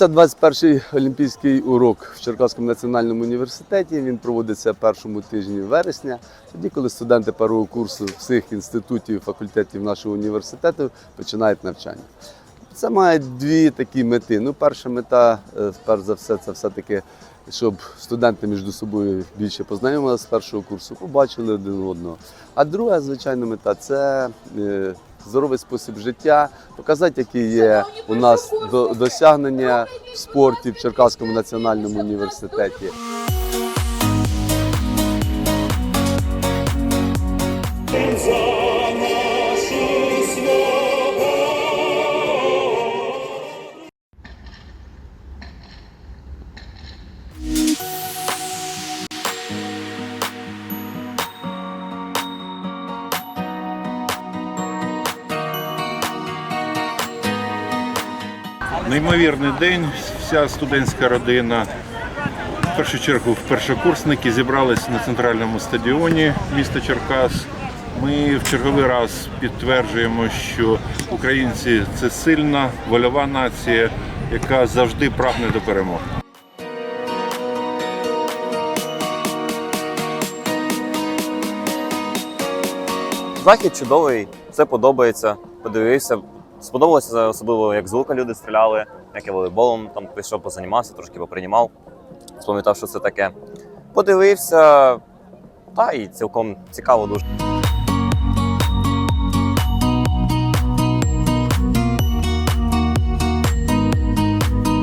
Це 21-й олімпійський урок в Черкаському національному університеті. Він проводиться першому тижні вересня, тоді, коли студенти першого курсу всіх інститутів і факультетів нашого університету починають навчання. Це має дві такі мети. Ну, перша мета, е, перш за все, це все-таки, щоб студенти між собою більше познайомилися з першого курсу, побачили один одного. А друга, звичайно, мета це е, здоровий спосіб життя, показати, які є у нас до- досягнення в спорті в Черкаському національному університеті. Неймовірний день. Вся студентська родина, в першу чергу першокурсники, зібрались на центральному стадіоні міста Черкас. Ми в черговий раз підтверджуємо, що українці це сильна, вольова нація, яка завжди прагне до перемоги. Захід чудовий, все подобається. Подивився. Сподобалося особливо, як з лука люди стріляли, як я волейболом там пішов, позанімався, трошки поприймав. Спам'ятав, що це таке. Подивився, та і цілком цікаво дуже.